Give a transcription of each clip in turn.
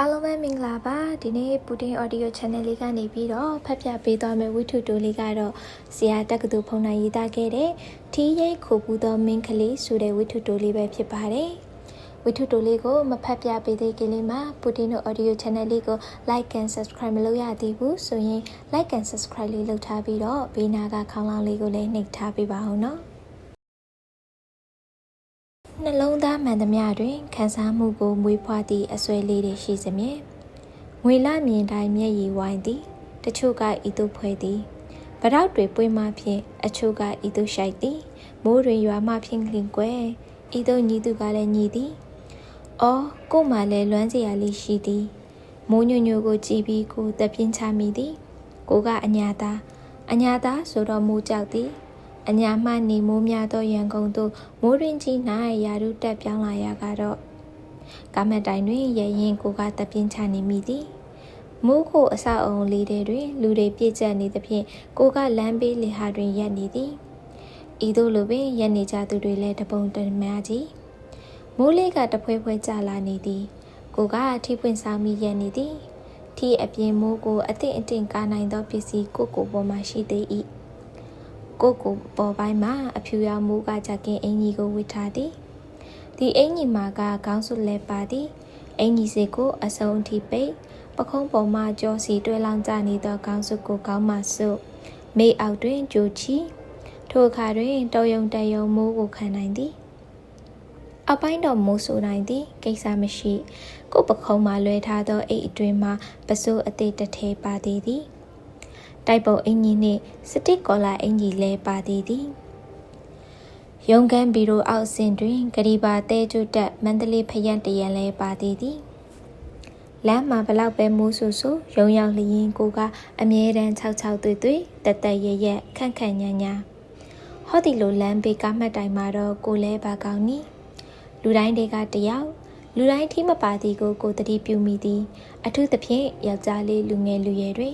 အားလုံးပဲမင်္ဂလာပါဒီနေ့ပူတင် audio channel လေးကနေပြီးတော့ဖတ်ပြပေးသွားမယ့်ဝိထုတိုလေးကတော့ဆရာတက္ကသိုလ်ဖုန်နိုင်ရေးသားခဲ့တဲ့ထီးရိတ်ခိုပူသောမင်းကလေးဆိုတဲ့ဝိထုတိုလေးပဲဖြစ်ပါတယ်ဝိထုတိုလေးကိုမဖတ်ပြပေးသေးခင်လေးမှာပူတင်တို့ audio channel လေးကို like and subscribe မလုပ်ရသေးဘူးဆိုရင် like and subscribe လေးလုပ်ထားပြီးတော့ဘေးနာကခေါင်းလောင်းလေးကိုလည်းနှိပ်ထားပေးပါဦးနော် နှလုံးသားမှန်သမျှတွင်ခံစားမှုကိုမွေးဖွားသည့်အစွဲလေးတွေရှိစမြဲငွေလမြင်တိုင်းမျက်ရည်ဝိုင်းသည်တချို့ကဤသို့ဖွဲ့သည်ဗရောက်တွေပွင့်မှဖြင့်အချို့ကဤသို့ရှိုက်သည်မိုးတွေရွာမှဖြင့်လင်ကွယ်ဤသို့ညီသူကလည်းညီသည်အော်ကို့မှလည်းလွမ်းစရာလေးရှိသည်မိုးညွညွကိုကြည်ပြီးကိုတပြင်းချမိသည်ကိုကအညာသားအညာသားဆိုတော့မိုးကြောက်သည် အညာမှနေမိုးများသောရန်ကုန်သို့မိုးရင်းကြီး၌ရာထူးတက်ပြောင်းလာရကတော့ကာမတိုင်တွင်ရရင်ကိုကတပြင်းချနေမိသည်မိုးကိုအဆောက်အုံလေးတွေတွင်လူတွေပြည့်ကျက်နေသဖြင့်ကိုကလမ်းဘေးလေဟာတွင်ရက်နေသည်ဤသို့လိုပင်ရက်နေကြသူတွေလည်းတပုံတများကြီးမိုးလေးကတဖွဲဖွဲကျလာနေသည်ကိုကထိပွင့်ဆောင်မိရက်နေသည်ထီအပြင်မိုးကိုအသင့်အတင့်ကားနိုင်သောပစ္စည်းကိုကိုပေါ်မှရှိသေး၏ ကိုကိုပေါ်ပိုင်းမှာအဖြူရောင်မိုးကကြကင်အင်ကြီးကိုဝစ်ထားသည်ဒီအင်ကြီးမှာကခေါင်းစွပ်လဲပါသည်အင်ကြီးစိတ်ကိုအစုံအထိပိတ်ပခုံးပေါ်မှကြောစီတွဲလောင်းကြနေသောခေါင်းစွပ်ကိုခေါင်းမှဆုပ်မေးအောက်တွင်ကြိုချီထိုအခါတွင်တော်ယုံတယုံမိုးကိုခံနိုင်သည်အပိုင်းတော်မိုးဆိုနိုင်သည်ကိစ္စမရှိ ကိုပခုံးမှလွဲထားသောအိတ်အတွင်းမှပစိုးအသေးတထဲပါသေးသည် တိုက်ပုံအင်ကြီးနှင့်စတစ်ကောလာအင်ကြီးလဲပါသေးသည်ရုံကန်းဘီရိုအောက်ဆင်တွင်ဂရီပါတဲကျွတ်တက်မန္တလေးဖယံတရံလဲပါသေးသည်လမ်းမှာဘလောက်ပဲမိုးဆူဆူရုံရောက်လျင်ကိုကအမြဲတမ်း66တွေ့တွေ့တက်တက်ရရက်ခန့်ခန့်ညာညာဟောဒီလိုလမ်းဘေးကမှတ်တိုင်မှာတော့ကိုလဲပါကောင်းနီလူတိုင်းတွေကတယောက်လူတိုင်းထိမပါသည်ကိုကိုတတိပြုမိသည် အထူးသဖြင့်ယောက်ျားလေးလူငယ်လူရွယ်တွေ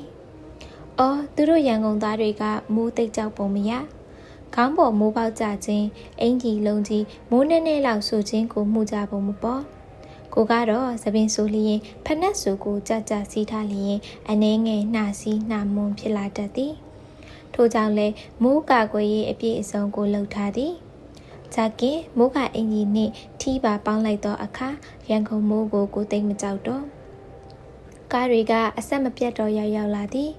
အော်သူတို့ရန်ကုန်သားတွေကမိုးသိပ်ကြောက်ပုံမရခေါင်းပေါ်မိုးပေါက်ကြခြင်းအင်ကြီးလုံးကြီးမိုးနဲ့နဲ့လောက်ဆိုခြင်းကိုမှုကြပုံမပေါ်ကိုကတော့သပင်ဆိုလျင်ဖက်နှက်ဆိုကိုကြကြစီးထားလျင်အနှဲငယ်နှာစီးနှာမွန်ဖြစ်လာတတ်သည်ထို့ကြောင့်လဲမိုးကာကွယ်ရေးအပြည့်အစုံကိုလှုပ်ထားသည်ဂျာကင်မိုးကအင်ကြီးနှင့်ထီးပါပေါင်းလိုက်သောအခါရန်ကုန်မိုးကိုကိုသိမ့်မကြောက်တော့ကားတွေကအဆက်မပြတ်တော့ရောက်ရောက်လာသည်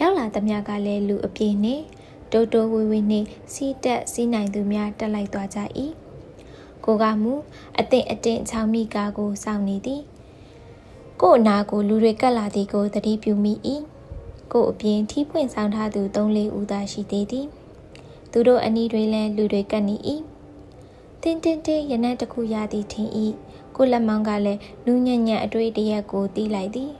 ရောက်လာသမျှကလည်းလူအပြည့်နှင့်တိုးတိုးဝေးဝေးနှင့်စီးတက်စီးနိုင်သူများတက်လိုက်သွားကြ၏ကိုကမူအသင့်အတင့်ချောင်းမိကားကိုစောင့်နေသည်ကို့အနာကိုလူတွေကတ်လာသည်ကိုသတိပြုမိ၏ကို့အပြင်ထီးပွင့်ဆောင်ထားသူ၃၄ဦးသာရှိသေးသည်သူတို့အနီးတွေလည်းလူတွေကတ်နေ၏တင်းတင်းတင်းရနက်တစ်ခုရသည်ထင်၏ကိုလက်မောင်းကလည်းနူးညံ့ညံ့အတွေ့တရက်ကိုတီးလိုက်သည်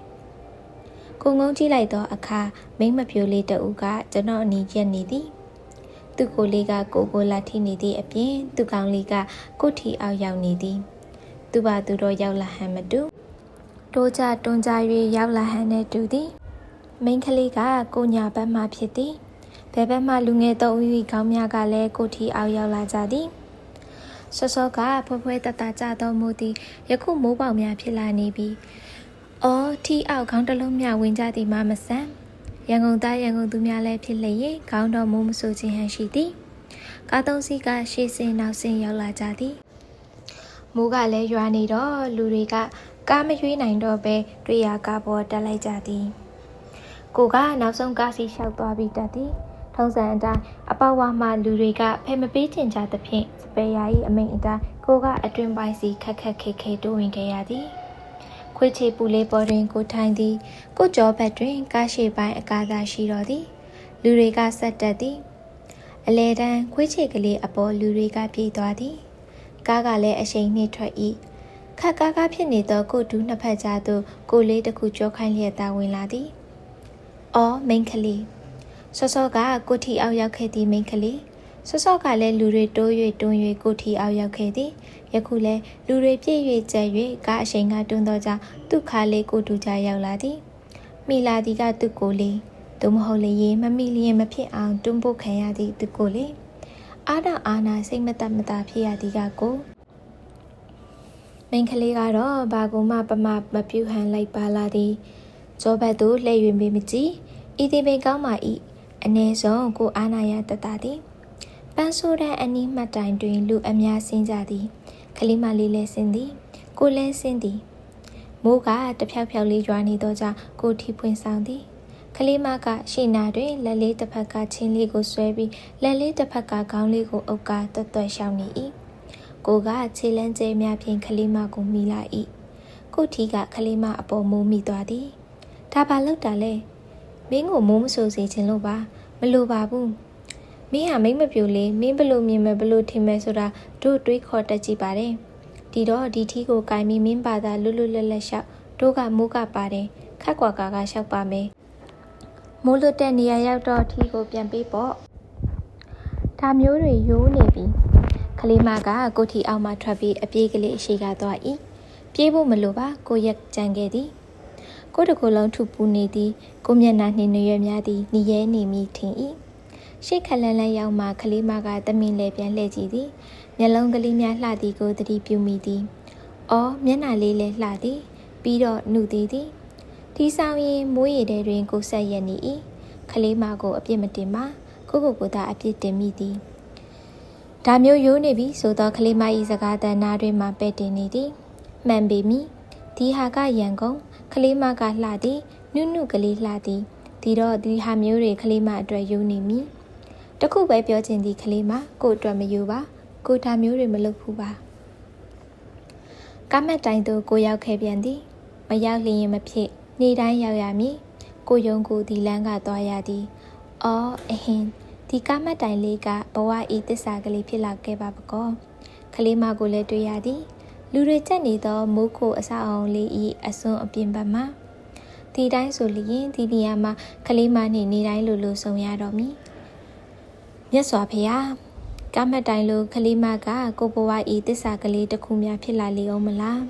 ကိုငုံကြည့်လိုက်သောအခါမိမပြိုလေးတဦးကကျွန်တော်အနီးရက်နေသည်သူကိုလေးကကိုကိုလာထိနေသည့်အပြင်သူကောင်လေးကကိုထီအောက်ရောက်နေသည် သူပါသူတော့ရောက်လာဟန်မတူတိုးကြတွန်းကြ၍ရောက်လာဟန်နဲ့တူသည်မိန်းကလေးကကိုညာဘက်မှဖြစ်သည်ဘယ်ဘက်မှလူငယ်သုံးဦး၏ခေါင်းများကလည်းကိုထီအောက်ရောက်လာကြသည်စောစောကဖွဲဖွဲတတကြသောမူသည်ယခုမိုးပေါင်များဖြစ်လာနေပြီ။ အော်ထီအောက်ခေါင်းတစ်လုံးမြဝင်ကြသည်မှမဆန်။ရန်ကုန်သားရန်ကုန်သူများလည်းဖြစ်လျင်ခေါင်းတော်မိုးမဆူခြင်းဟန်ရှိသည်။ကားသုံးစီးကရှေ့စင်နောက်စင်ရောက်လာကြသည်။မိုးကလည်းရွာနေတော့လူတွေကကားမရွေးနိုင်တော့ပဲတွေ့ရကားပေါ်တက်လိုက်ကြသည်။ကိုကနောက်ဆုံးကားစီလျှောက်သွားပြီးတက်သည်။ထုံးစံအတိုင်းအပေါဝါမှလူတွေကဖဲမပေးချင်ကြသဖြင့်စပယ်ယာ၏အမိန်အတိုင်းကိုကအတွင်ပိုင်းစီခက်ခက်ခဲခဲတိုးဝင်ခဲ့ရသည်။ ခွေးချေပူလေးပေါ်တွင်ကိုထိုင်သည်ကိုကြောဘက်တွင်ကားရှိပိုင်းအကားသာရှိတော်သည် လူတွေကဆက်တက်သည် အလဲတန်းခွေးချေကလေးအပေါ်လူတွေကပြေးသွားသည်ကားကလည်းအရှိန်နှင့်ထွက်၏ခက်ကားကားဖြစ်နေသောကိုဒူးနှစ်ဖက်ကြားသို့ကိုလေးတစ်ခုကြောခိုင်းလျက်သာဝင်လာသည်အော်မိန်ကလေးစောစောကကိုထီအောက်ရောက်ခဲ့သည်မိန်ကလေး ဆော့ဆော့ကလည်းလူတွေတိုး၍တွန်း၍ကိုထီအောင်ရောက်ခဲ့သည်ယခုလည်းလူတွေပြည့်၍ကျဲ၍ကားအရှိန်ကတွန်းသောကြောင့်သူ့ခါလေးကိုတူကြရောက်လာသည်မိလာသည်ကသူ့ကိုလေးသို့မဟုတ်လေမမိလျင်မဖြစ်အောင်တွန်းပို့ခံရသည့်သူကိုလေးအားတော့အာနာစိတ်မတတ်မတာဖြစ်ရသည်ကကိုမိန်ကလေးကတော့ဘာကူမှပမမပြူဟန်လိုက်ပါလာသည်ဇောဘတ်တို့လှည့်၍မေးမကြည့်ဤသည်ပိန်ကောင်းပါ၏အ ਨੇ ဆုံးကိုအာနာယတတသည် ပန်းဆိုးတဲ့အနီးမှတ်တိုင်တွင် လူအများဆင်းကြသည်ကလေးမလေးလည်းဆင်းသည် ကိုလည်းဆင်းသည်မိုးကတဖြောက်ဖြောက်လေးရွာနေသောကြောင့်ကိုထီဖွင့်ဆောင်သည်ကလေးမကရှေ့နာတွင်လက်လေးတစ်ဖက်ကချင်းလေးကိုဆွဲပြီးလက်လေးတစ်ဖက်ကခေါင်းလေးကိုအုပ်ကားတွတ်တွတ်ရှောင်နေ၏ကိုကခြေလန်းကျဲများဖြင့်ကလေးမကိုမိလာ၏ကိုထီကကလေးမအပေါ်မိုးမိသွားသည်ဒါပါလောက်တာလဲမင်းကိုမိုးမဆိုစေချင်လို့ပါမလိုပါဘူး မင်းဟာမိမ့်မပြူလေမင်းဘလို့မြင်မယ်ဘလို့ထင်မယ်ဆိုတာတို့တွေးခေါ်တတ်ကြည့်ပါတယ်ဒီတော့ဒီထီကိုကင်ပြီးမင်းပါသာလွတ်လွတ်လပ်လပ်ရှောက်တို့ကမိုးကပါတယ်ခက်ကွာကာကရှောက်ပါမယ်မိုးလွတ်တဲ့နေရာရောက်တော့ထီကိုပြန်ပေးပေါ့ဒါမျိုးတွေရိုးနေပြီကလေးမကကိုထီအောက်မှာထွက်ပြီးအပြေးကလေးအရှိကသွား၏ပြေးဖို့မလိုပါကိုရက်ကြံခဲ့သည်ကိုတကူလုံးထုပူနေသည်ကိုမျက်နှာနှင်းရွယ်များသည်နီရဲနေမိထင်၏ ရှေ့ခလန်းလန်းရောက်မှကလေးမကတမင်လေပြန်လှည့်ကြည့်သည်မျက်လုံးကလေးများလှသည်ကိုသတိပြုမိသည်အော်မျက်နှာလေးလည်းလှသည်ပြီးတော့နှုတ်သည်သည်ဒီဆောင်ရင်မိုးရည်တဲတွင်ကိုဆက်ရနေ၏ကလေးမကိုအပြစ်မတင်ပါကိုကိုကိုသာအပြစ်တင်မိသည်ဒါမျိုးရိုးနေပြီဆိုတော့ကလေးမ၏စကားတန်နာတွင်မှပဲ့တင်နေသည်မှန်ပေမီဒီဟာကရန်ကုန်ကလေးမကလှသည်နုနုကလေးလှသည်ဒီတော့ဒီဟာမျိုးတွေကလေးမအတွက်ယူနေမည် တခုပဲပြောချင်သည်ကလေးမကိုအတွက်မယူပါကိုဒါမျိုးတွေမလုပ်ဘူးပါကမက်တိုင်သို့ကိုရောက်ခဲ့ပြန်သည်မရောက်လျင်မဖြစ်နေတိုင်းရောက်ရမည်ကိုယုံကိုဒီလန်းကသွားရသည်အော်အဟင်ဒီကမက်တိုင်လေးကဘဝဤတစ္ဆာကလေးဖြစ်လာခဲ့ပါပကောကလေးမကိုလည်းတွေ့ရသည်လူတွေကြက်နေသောမိုးခိုအဆောက်အုံလေးဤအစွန်းအပြင်ဘက်မှာဒီတိုင်းဆိုလျင်ဒီနေရာမှာကလေးမနှင့်နေတိုင်းလိုလိုဆုံရတော့မည် မြတ်စွာဘုရားကမတ်တိုင်လိုကလေးမကကိုဘဝဤတစ္ဆာကလေးတစ်ခုများဖြစ်လာလေအောင်မလား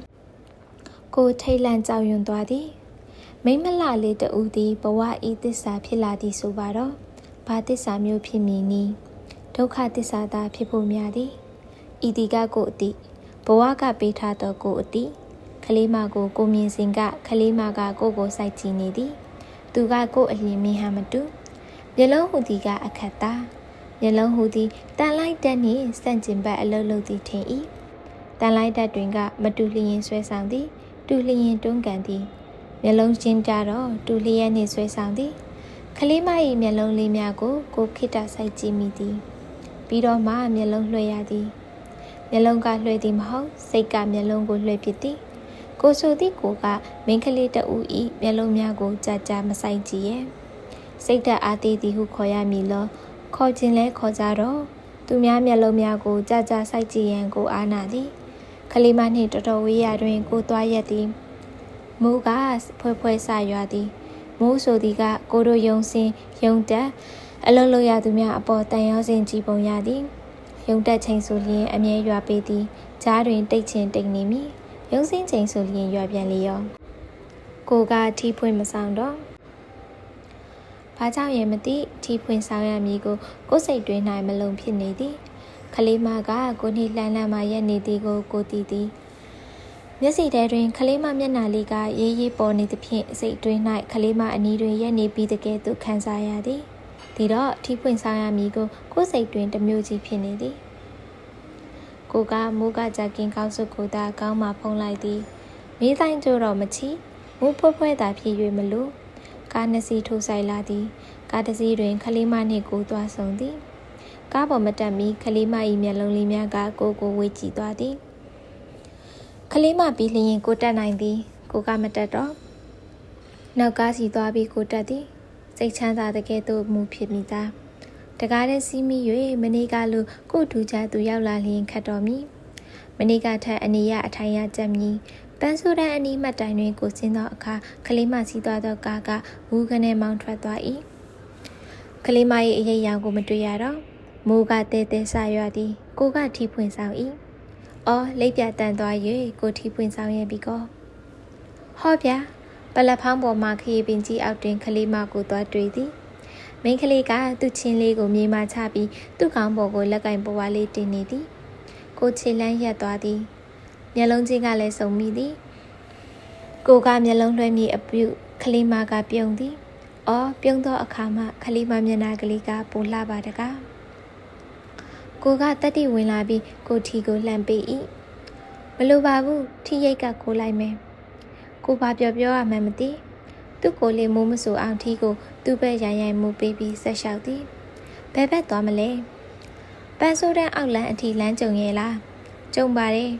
ကိုထိတ်လန့်ကြောက်ရွံ့သွားသည်မိမလှလေးတူသည်ဘဝဤတစ္ဆာဖြစ်လာသည်ဆိုပါတော့ဘာတစ္ဆာမျိုးဖြစ်မည်နည်းဒုက္ခတစ္ဆာသာဖြစ်ဖို့များသည်ဤဒီကကိုအတိဘဝကပေးထားသောကိုအတိကလေးမကိုကိုမြင်စဉ်ကကလေးမကကိုကိုစိုက်ကြည့်နေသည် သူကကိုအလင်းမင်းဟမတူမျက်လုံးဟူသည်ကအခက်သား မျက်လုံးဟူသည်တန်လိုက်တက်နှင့်စန့်ကျင်ဘက်အလုံးလုံးသည်ထင်၏တန်လိုက်တက်တွင်ကမတူလျင်ဆွဲဆောင်သည် တူလျင်တွန်းကန်သည်မျက်လုံးချင်းကြတော့တူလျက်နှင့်ဆွဲဆောင်သည်ကလေးမ၏မျက်လုံးလေးများကိုကိုခိတစိုက်ကြည့်မိသည်ပြီးတော့မှမျက်လုံးလွှဲရသည်မျက်လုံးကလွှဲသည်မဟုတ်စိတ်ကမျက်လုံးကိုလွှဲပစ်သည်ကိုဆိုသည့်ကိုကမိန်းကလေးတဦးဤမျက်လုံးများကိုကြာကြာမဆိုင်ကြည့်ရဲ့စိတ်သက်အားသေးသည်ဟုခေါ်ရမည်လော ခေါ်ခြင်းလဲခေါ်ကြတော့သူများမျက်လုံးများကိုကြာကြာစိုက်ကြည့်ရန်ကိုအားနာသည်ကလေးမနှင့်တော်တော်ဝေးရတွင် ကိုသွားရက်သည်မိုးကဖွဲဖွဲဆရွာသည်မိုးဆိုသည်ကကိုတို့ယုံစင်ယုံတက်အလုံးလုံးရသူများအပေါ်တန်ရောစင်ကြည်ပုံရသည်ယုံတက်ချိန်ဆိုလျင်အမြဲရွာပေးသည်ကြားတွင်တိတ်ချင်တိတ်နေမည်ရုံးစင်းချိန်ဆိုလျင်ရွာပြန်လေရောကိုကထီးဖွင့်မဆောင်တော့ ဘာကြောင့်ရဲ့မသိထီးဖွင့်ဆောင်ရမည်ကိုကိုယ်စိတ်တွင်း၌မလုံဖြစ်နေသည်ခလေးမကကိုနှိလှမ်းလှမ်းမှရက်နေသည်ကိုကိုတည်သည်မျက်စိထဲတွင်ခလေးမမျက်နှာလေးကရေးရေးပေါ်နေသဖြင့်စိတ်တွင်း၌ခလေးမအနီးတွင်ရက်နေပြီးတကယ်သို့ခံစားရသည်ဒီတော့ထီးဖွင့်ဆောင်ရမည်ကိုကိုယ်စိတ်တွင်တမျိုးကြီးဖြစ်နေသည်ကိုကမိုးကကြကင်းကောင်းစုကိုသာကောင်းမှဖုံးလိုက်သည်မေးတိုင်းကြတော့မချီမိုးဖွဲဖွဲသာဖြစ်၍မလို့ ကားနှစ်စီးထိုးဆိုင်လာသည်ကားတစ်စီးတွင်ခလေးမနှင့်ကိုသွားဆုံသည်ကားပေါ်မတက်မီခလေးမ၏မျက်လုံးလေးများကကိုကိုဝေးကြည့်သွားသည်ခလေးမပြီးလျင်ကိုတက်နိုင်သည် ကိုကမတက်တော့နောက်ကားစီသွားပြီးကိုတက်သည်စိတ်ချမ်းသာတဲ့ကဲ့သို့မူဖြစ်မိသားတကားတဲ့စီးမိ၍မနေ့ကလိုကိုထူချသူရောက်လာလျင်ခတ်တော်မီမနေ့ကထက်အနေရအထိုင်ရကြက်မီ ပန်းဆိုးတဲ့အနီးမှတ်တိုင်တွင်ကိုစင်းသောအခါကလေးမစီးသွားသောကားကဝူးကနေမောင်းထွက်သွား၏ကလေးမ၏အရေးရောင်ကိုမတွေ့ရတော့မိုးကတဲတဲဆရွာသည် ကိုကထီဖွင့်ဆောင်၏အော်လိပ်ပြတန်သွား၍ကိုထီဖွင့်ဆောင်ရဲ့ပြီကောဟောဗျာပလက်ဖောင်းပေါ်မှာခရီးပင်ကြီးအောက်တွင်ကလေးမကိုသွားတွေ့သည်မိန်းကလေးကသူ့ချင်းလေးကိုမြေမှချပြီးသူ့ခေါင်းပေါ်ကိုလက်ကင်ပွားလေးတင်နေသည်ကိုခြေလန်းရက်သွားသည် မျက်လုံးချင်းကလည်းစုံမိသည်ကိုကမျက်လုံးလွှဲမိအပြုခလေးမကပြုံးသည်အော်ပြုံးသောအခါမှခလေးမမျက်နှာကလေးကပိုလှပါတကားကိုကတက်တိဝင်လာပြီးကိုထီကိုလှမ်းပေး၏မလိုပါဘူးထီရိတ်ကကိုလိုက်မယ်ကိုဘာပြောပြောရမှန်းမသိသူ့ကိုလေးမိုးမဆူအောင်ထီကိုသူ့ဘက်ရိုင်ရိုင်မူပေးပြီးဆက်လျှောက်သည်ဘယ်ဘက်သွားမလဲပန်းဆိုးတန်းအောက်လန်းအထိလမ်းကြုံရဲ့လားကြုံပါတယ်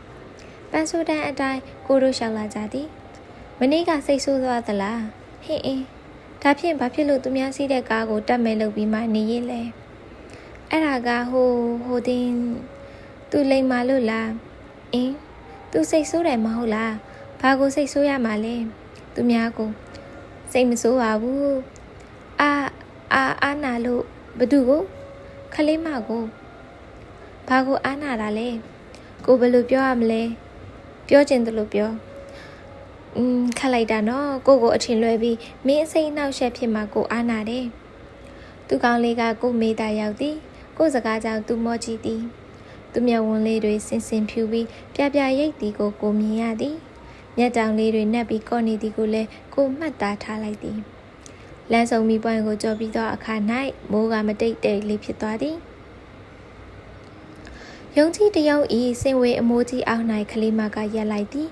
ပန်းဆိုးတန်းအတိုင်းကိုတို့လျှောက်လာကြသည်မနေ့ကစိတ်ဆိုးသွားသလားဟင်းအင်းဒါဖြင့်ဘာဖြစ်လို့သူများစီးတဲ့ကားကိုတက်မဲ့လုပ်ပြီးမှနေရလဲအဲ့ဒါကဟိုဟိုတင်သူလိမ်မာလို့လားအင်းသူစိတ်ဆိုးတယ်မဟုတ်လားဘာကိုစိတ်ဆိုးရမှာလဲသူများကိုစိတ်မဆိုးပါဘူးအာအာအာနာလို့ဘသူကိုခလေးမကိုဘာကိုအာနာတာလဲကိုဘယ်လိုပြောရမလဲ ပြောချင်တယ်လို့ပြောอืมခက်လိုက်တာနော်ကိုကိုအထင်လွဲပြီးမင်းအစိမ့်နှောက်ရှက်ဖြစ်မှာကိုအာနာတယ်သူကောင်းလေးကကိုမေးတာရောက်သည်ကိုစကားကြောင့်သူမောကြည့်သည်သူမျက်ဝန်းလေးတွေစင်စင်ဖြူပြီးပြပြရိတ်သည်ကိုကိုမြင်ရသည်မျက်တောင်လေးတွေနှက်ပြီးကော့နေသည်ကိုလည်းကိုမှတ်သားထားလိုက်သည်လမ်းဆောင်မိပွင့်ကိုကြော်ပြီးသောအခါ၌မိုးကမတိတ်တိတ်လေးဖြစ်သွားသည် ယုံကြည်တယုံဤစင်ဝေအမိုးကြီးအောက်၌ခလေးမကရက်လိုက်သည်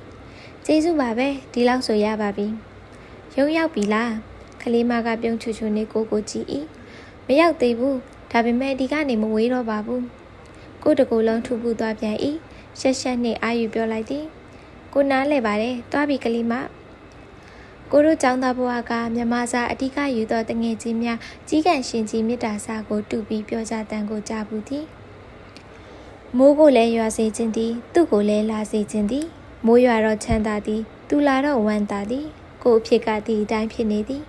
ကျေးဇူးပါပဲဒီလောက်ဆိုရပါပြီရုံရောက်ပြီလားခလေးမကပြုံးချူချူနေကိုကိုကြည့်၏မရောက်သေးဘူးဒါပေမဲ့ဒီကနေမဝေးတော့ပါဘူးကိုတကူလုံးထူပူသွားပြန်၏ရှက်ရှက်နှင့်အာယူပြောလိုက်သည်ကိုနားလဲပါတယ်တွားပြီကလေးမကိုတို့ចောင်းသားဘဝကမြမစာအဓိကယူသောတငယ်ချင်းများကြီးကန်ရှင်ကြီးမေတ္တာစာကိုတူပြီးပြောကြတန်ကိုကြားဘူးသည် မိုးကိုလည်းရွာစေခြင်းသည် သူ့ကိုလည်းလာစေခြင်းသည်မိုးရွာတော့ချမ်းသာသည် သူလာတော့ဝမ်းသာသည် ကိုအဖြစ်ကဒီအတိုင်းဖြစ်နေသည်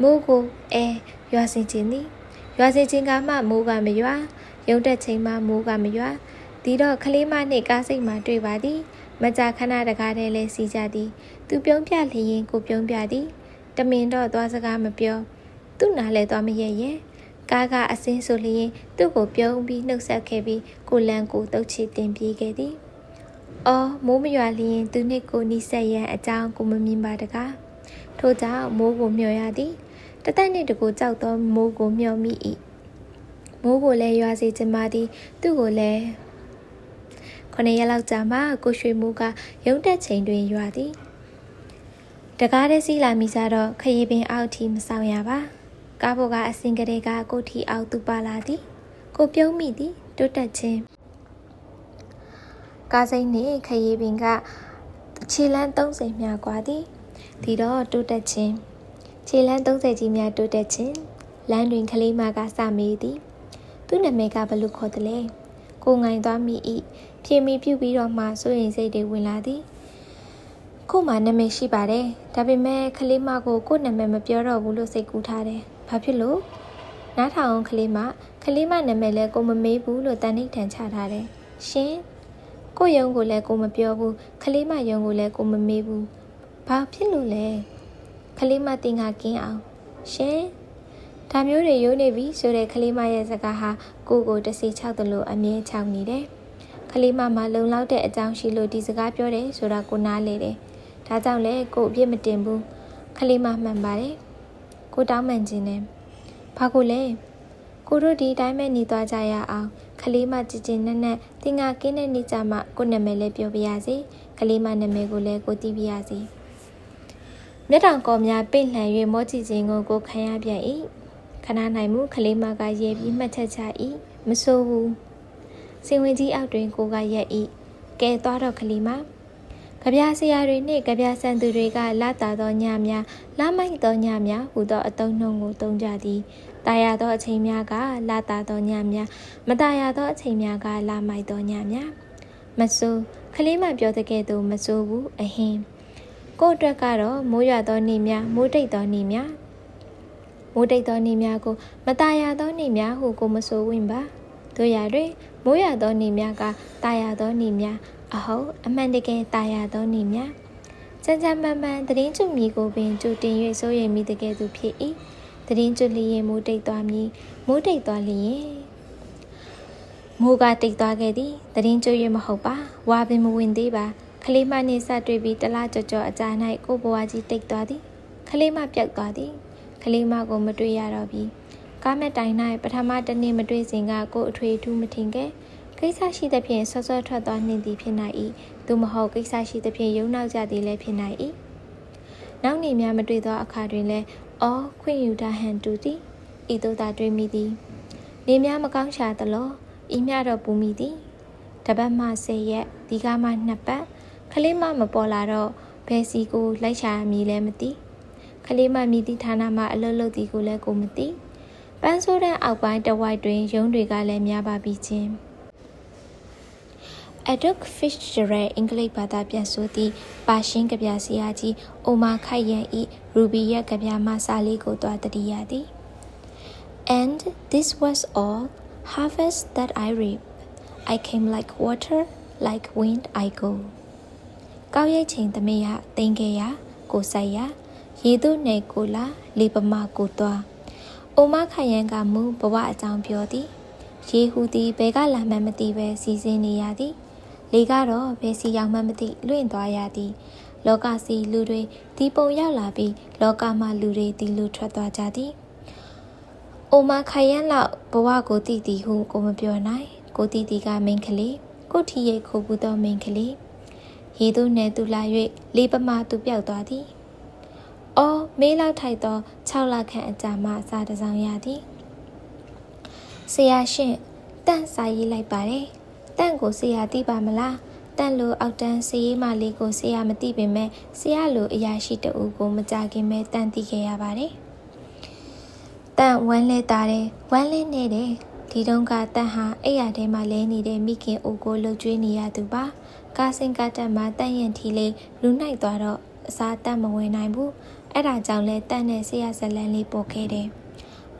မိုးကိုအဲရွာစေခြင်းသည်ရွာစေခြင်းကမှမိုးကမရွာရုံတက်ချိန်မှမိုးကမရွာဒီတော့ကလေးမနှင့်ကားစိတ်မှတွေ့ပါသည် မကြာခဏတကားတည်းလဲစီကြသည် သူပြုံးပြလျင်ကိုပြုံးပြသည် တမင်တော့သွားစကားမပြော သူ့နားလဲသွားမရဲ့ရဲ့ ကားကအစင်းဆိုလျင်သူ့ကိုပြုံးပြီးနှုတ်ဆက်ခဲ့ပြီးကိုလန်ကိုတုတ်ချတင်ပြေးခဲ့သည်အော်မိုးမရွာလျင်သူနှစ်ကိုနီးဆက်ရန်အကြောင်းကိုမမြင်ပါတကားထို့ကြောင့်မိုးကိုမျှော်ရသည်တသက်နှင့်တကူကြောက်သောမိုးကိုမျှော်မိ၏မိုးကိုလည်းရွာစေချင်ပါသည်သူ့ကိုလည်းခုနှစ်ရက်လောက်ကြာမှကိုရွှေမိုးကရုံတက်ချိန်တွင်ရွာသည်တကားတဲ့စီလာမိစားတော့ခရီးပင်အောက်ထိမဆောင်ရပါ ကားပေါ်ကအစင်ကလေးကကိုထီအောက်သူပါလာသည် ကိုပြုံးမိသည်တွတ်တက်ခြင်းကားစိမ့်နှင့်ခရီးပင်ကခြေလန်း30မြကွာသည်ဒီတော့တွတ်တက်ခြင်းခြေလန်း30ကြီးများတွတ်တက်ခြင်းလမ်းတွင်ကလေးမကစမေးသည် သူ့နာမည်ကဘလို့ခေါ်တယ်လဲကိုငိုင်သွားမိ၏ဖြေမိပြုတ်ပြီးတော့မှစိုးရင်စိတ်တွေဝင်လာသည်ကို့မှာနာမည်ရှိပါတယ်ဒါပေမဲ့ကလေးမကိုကို့နာမည်မပြောတော့ဘူးလို့စိတ်ကူးထားတယ် ဘာဖြစ်လို့နားထောင်ကလေးမကလေးမနာမည်လဲကိုမမေးဘူးလို့တန်နှိတ်ထန်ချထားတယ်ရှင်ကိုယုံကိုလည်းကိုမပြောဘူးကလေးမယုံကိုလည်းကိုမမေးဘူးဘာဖြစ်လို့လဲကလေးမတင်ငါကင်းအောင်ရှင်ဒါမျိုးတွေရိုးနေပြီဆိုတဲ့ကလေးမရဲ့စကားဟာကိုကိုတစီချောက်တယ်လို့အမြဲချောက်နေတယ်ကလေးမမှာလုံလောက်တဲ့အကြောင်းရှိလို့ဒီစကားပြောတယ်ဆိုတာကိုနားလေတယ်ဒါကြောင့်လေကိုအပြစ်မတင်ဘူးကလေးမမှန်ပါတယ် ကိုတောင်းမှန်ခြင်းနဲ့ဘာကိုလဲကိုတို့ဒီတိုင်းပဲနေသွားကြရအောင်ကလေးမကြည်ကြည်နက်နက်တင်ငါကင်းတဲ့နေကြမှာကိုနာမည်လေးပြောပြရစီကလေးမနာမည်ကိုလည်းကိုသိပြရစီမျက်တောင်ကော်များပိတ်လှန်၍မောကြည့်ခြင်းကိုကိုခံရပြန်၏ခဏနိုင်မှုကလေးမကရဲပြီးမှတ်ချက်ချ၏မဆိုးဘူးစင်ဝင်ကြီးအောက်တွင်ကိုကရက်၏ကဲသွားတော့ကလေးမ ကြပြဆရာတွေနှင့်ကြပြဆန်သူတွေကလာတာသောညများလာမိုက်သောညများဟူသောအတုံးနှုံကိုသုံးကြသည်တာယာသောအချိန်များကလာတာသောညများမတာယာသောအချိန်များကလာမိုက်သောညများမဆိုးကလေးမပြောတဲ့ကဲ့သို့မဆိုးဘူးအဟင်းကို့အတွက်ကတော့မိုးရွာသောနေ့များမိုးတိတ်သောနေ့များမိုးတိတ်သောနေ့များကိုမตายရသောနေ့များဟုကိုမဆိုဝင်ပါတို့ရတွင်မိုးရသောနေ့များကตายရသောနေ့များ အဟုတ်အမှန်တကယ်တာယာသောနေမြစံစံပန်ပန်တရင်ကျွမီကိုပင်ကြိုတင်၍စိုးရိမ်မိတကယ်သူဖြစ်၏တရင်ကျွလျင်မိုးတိတ်သွားမည်မိုးတိတ်သွားလျင်မိုးကတိတ်သွားခဲ့သည်တရင်ကျွ၍မဟုတ်ပါဝါပင်မဝင်သေးပါခလေးမနှင့်စတွေ့ပြီးတလားကြော်ကြော်အကြာ၌ကိုဘွားကြီးတိတ်သွားသည်ခလေးမပြောက်သွားသည်ခလေးမကိုမတွေ့ရတော့ပြီကားမတိုင်၌ပထမတနေ့မတွေ့စဉ်ကကိုအထွေထူးမထင်ခဲ့ ကိစ္စရှိသဖြင့်ဆော့ဆော့ထွက်သွားနှင့်သည်ဖြစ်နိုင်၏သို့မဟုတ်ကိစ္စရှိသဖြင့်ယုံနောက်ကြသည်လည်းဖြစ်နိုင်၏နောက်နေ့များမတွေ့သောအခါတွင်လည်းအော်ခွင့်ယူတာဟန်တူသည်ဤသို့သာတွေ့မိသည်နေများမကောင်းရှာသလောဤမြတော့ပူမိသည်တပတ်မှ10ရက်ဒီကမှ2ပတ်ခလေးမမပေါ်လာတော့ဘယ်စီကိုလိုက်ရှာမည်လဲမသိခလေးမမြည်သည့်ဌာနမှာအလုပ်လုပ်သည်ကိုလည်းကိုမသိပန်းဆိုးတဲ့အောက်ပိုင်းတဝိုက်တွင်ရုံးတွေကလည်းများပါပြီးချင်း Adolf Fitzgerald အင်္ဂလိပ်ဘာသာပြန်ဆိုသည့်ပါရှင်းကဗျာဆရာကြီးအိုမာခိုက်ရန်ဤရူဘီရဲ့ကဗျာမစာလေးကိုတွားတတိယသည် And this was all harvest that I reap I came like water like wind I go ကောက်ရိတ်ချိန်သမီးရတင်ခဲ့ရကိုဆိုင်ရရေသူနေကိုလာလေပမာကိုတွားအိုမခိုင်ရန်ကမူဘဝအကြောင်းပြောသည်ရေဟူသည်ဘဲကလာမှန်းမသိပဲစီစဉ်နေရသည် လေကတော့ဘယ်စီရောက်မှမသိလွင့်သွားရသည်လောကစီလူတွေဒီပုံရောက်လာပြီးလောကမှာလူတွေဒီလူထွက်သွားကြသည်အိုမခိုင်ရန်လောက်ဘဝကိုတည်တည်ဟုကိုမပြောနိုင်ကိုတည်တည်ကမိန်ကလေးကိုထီရိတ်ခိုးဘူးသောမိန်ကလေးရေသူနယ်သူလာ၍လေပမာသူပြောက်သွားသည်အော်မေးလောက်ထိုက်သော6လခန့်အကြာမှစာတစောင်ရသည်ဆရာရှင်တန့်စာရေးလိုက်ပါတယ် တန့်ကိုဆရာသိပါမလားတန့်လိုအောက်တန်းစရေးမလေးကိုဆရာမသိပေမဲ့ဆရာလိုအရာရှိတအူကိုမကြခင်မဲ့တန့်သိခဲ့ရပါတယ်တန့်ဝမ်းလဲတာတယ်ဝမ်းလဲနေတယ်ဒီတုန်းကတန့်ဟာအိယာထဲမှာလဲနေတဲ့မိခင်အိုကိုလှုပ်ကြွေးနေရသူပါကားစင်ကတက်မှာတန့်ရင်ထီလေးလူနိုင်သွားတော့အစားတန့်မဝင်နိုင်ဘူးအဲ့ဒါကြောင့်လဲတန့်နဲ့ဆရာဇလန်လေးပေါ်ခဲ့တယ်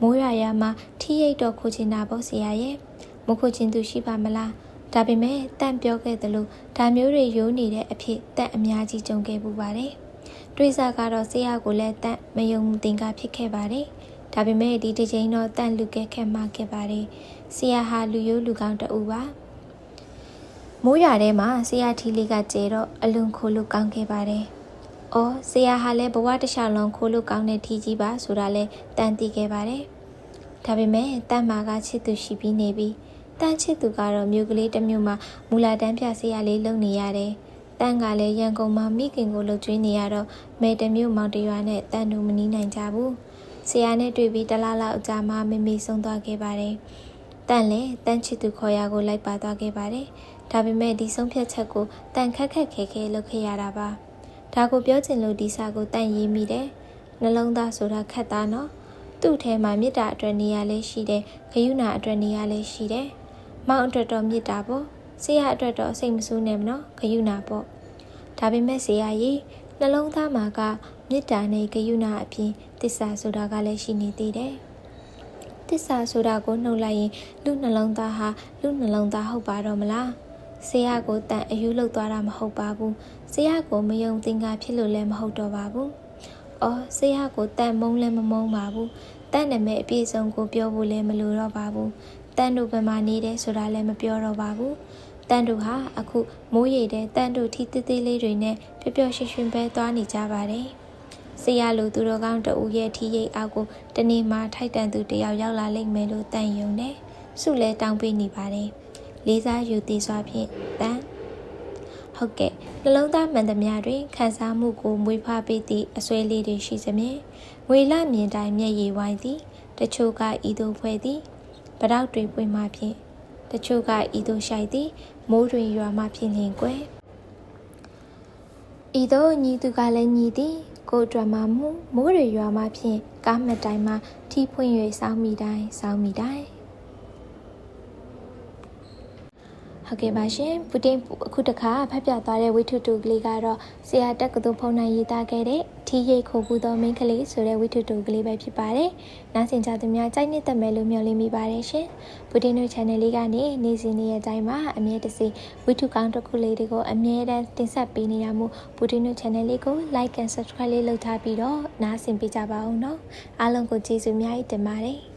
မိုးရွာရမှာထီးရိတ်တော့ခိုချင်တာပေါ့ဆရာရဲ့မခိုချင်သူရှိပါမလား ဒါပေမဲ့တန့်ပြောခဲ့သလိုဒါမျိုးတွေရိုးနေတဲ့အဖြစ်တန့်အများကြီးကြုံခဲ့ပူပါတယ်တွေးစားကတော့ဆရာကိုလည်းတန့်မယုံသင်္ကာဖြစ်ခဲ့ပါတယ်ဒါပေမဲ့ဒီတစ်ချိန်တော့တန့်လူကဲခက်မှခဲ့ပါတယ်ဆရာဟာလူရိုးလူကောင်းတူပါမိုးရွာထဲမှာဆရာထီလေးကကျဲတော့အလွန်ခိုးလို့ကောင်းခဲ့ပါတယ်။အော်ဆရာဟာလည်းဘဝတစ်လျှောက်လုံးခိုးလို့ကောင်းတဲ့ထီကြီးပါဆိုတာလဲတန်သိခဲ့ပါတယ်။ဒါပေမဲ့တန်မာကချစ်သူရှိပြီးနေပြီး တန်ချစ်သူကတော့မြို့ကလေးတစ်မြို့မှာမူလာတန်းပြဆရာလေးလုပ်နေရတယ်။တန်ကလည်းရန်ကုန်မှာမိခင်ကိုလှုပ်ကြွေးနေရတော့မဲတမျိုးမောင်တရွာနဲ့တန်တို့မနီးနိုင်ကြဘူး။ဆရာနဲ့တွေ့ပြီးတလားလောက်အကြာမှမေမေဆုံးသွားခဲ့ပါတယ်။တန်လည်းတန်ချစ်သူခေါ်ရကိုလိုက်ပါသွားခဲ့ပါတယ်။ဒါပေမဲ့ဒီဆုံးဖြတ်ချက်ကိုတန်ခက်ခက်ခဲခဲလုပ်ခဲ့ရတာပါ။ဒါကိုပြောချင်လို့ဒီစာကိုတန့်ရေးမိတယ်နှလုံးသားဆိုတာခက်သားနော်သူ့ထဲမှာမေတ္တာအတွက်နေရာလေးရှိတယ်ဂယုဏအတွက်နေရာလေးရှိတယ် မောင်အတွက်တော့မေတ္တာပေါ့ဆရာအတွက်တော့စိတ်မဆိုးနဲ့မနော်ဂယုဏပေါ့ဒါပေမဲ့ဆရာကြီးနှလုံးသားမှာကမေတ္တာနဲ့ဂယုဏအပြင်တစ္ဆာဆိုတာကလည်းရှိနေသေးတယ်တစ္ဆာဆိုတာကိုနှုတ်လိုက်ရင်လူနှလုံးသားဟာလူနှလုံးသားဟုတ်ပါတော့မလားဆရာကိုတန်အယူလောက်သွားတာမဟုတ်ပါဘူးဆရာကိုမယုံသင်္ကာဖြစ်လို့လည်းမဟုတ်တော့ပါဘူးအော်ဆရာကိုတန်မုံလည်းမမုံပါဘူးတန်နာမည်အပြည့်စုံကိုပြောဖို့လည်းမလိုတော့ပါဘူး တန်တို့ဘယ်မှာနေတယ်ဆိုတာလည်းမပြောတော့ပါဘူးတန်တို့ဟာအခုမိုးရိတဲ့တန်တို့ထီသေးသေးလေးတွေနဲ့ပျော်ပျော်ရွှင်ရွှင်ပဲသွားနေကြပါတယ်ဆရာလိုသူတော်ကောင်းတဦးရဲ့ထီရိတ်အောက်ကိုတနေ့မှထိုက်တန်သူတယောက်ရောက်လာလိမ့်မယ်လို့တန်ယုံတယ်စုလဲတောင်းပေးနေပါတယ်လေးစားယူတည်စွာဖြင့်တန်ဟုတ်ကဲ့နှလုံးသားမှန်သမျှတွင်ခံစားမှုကိုမွေးဖွားပေးသည့်အစွဲလေးတွေရှိစမြဲငွေလမြင်တိုင်းမျက်ရည်ဝိုင်းသည်တချို့ကဤသို့ဖွဲ့သည် ပတောက်တွေပွင့်မှဖြင့်တချို့ကဤသို့ရှိုက်သည်မိုးတွင်ရွာမှဖြင့်လင်ကွယ်ဤသို့ညီသူကလည်းညီသည်ကိုဒရမာမှုမိုးတွေရွာမှဖြင့်ကားမတိုင်မှထီးဖွင့်၍စောင်းမိတိုင်းစောင်းမိတိုင်း ဟုတ်ကဲ့ပါရှင်ပူတင်အခုတခါဖတ်ပြသွားတဲ့ဝိထုတူကလေးကတော့ဆရာတက်ကတူဖုန်းနိုင်ရေးသားခဲ့တဲ့ထီးရိတ်ခိုဘူးသောမင်းကလေးဆိုတဲ့ဝိထုတူကလေးပဲဖြစ်ပါတယ်။နားဆင်ကြသူများကြိုက်နှစ်သက်မယ်လို့မျှော်လင့်မိပါတယ်ရှင်။ပူတင်တို့ channel လေးကနေနေ့စဉ်နေ့ရက်တိုင်းမှာအမြဲတစေဝိထုကောင်းတစ်ခုလေးတွေကိုအမြဲတမ်းတင်ဆက်ပေးနေရမှုပူတင်တို့ channel လေးကို like and subscribe လေးလုပ်ထားပြီးတော့နားဆင်ပေးကြပါဦးနော်။အားလုံးကိုကျေးဇူးအများကြီးတင်ပါတယ်။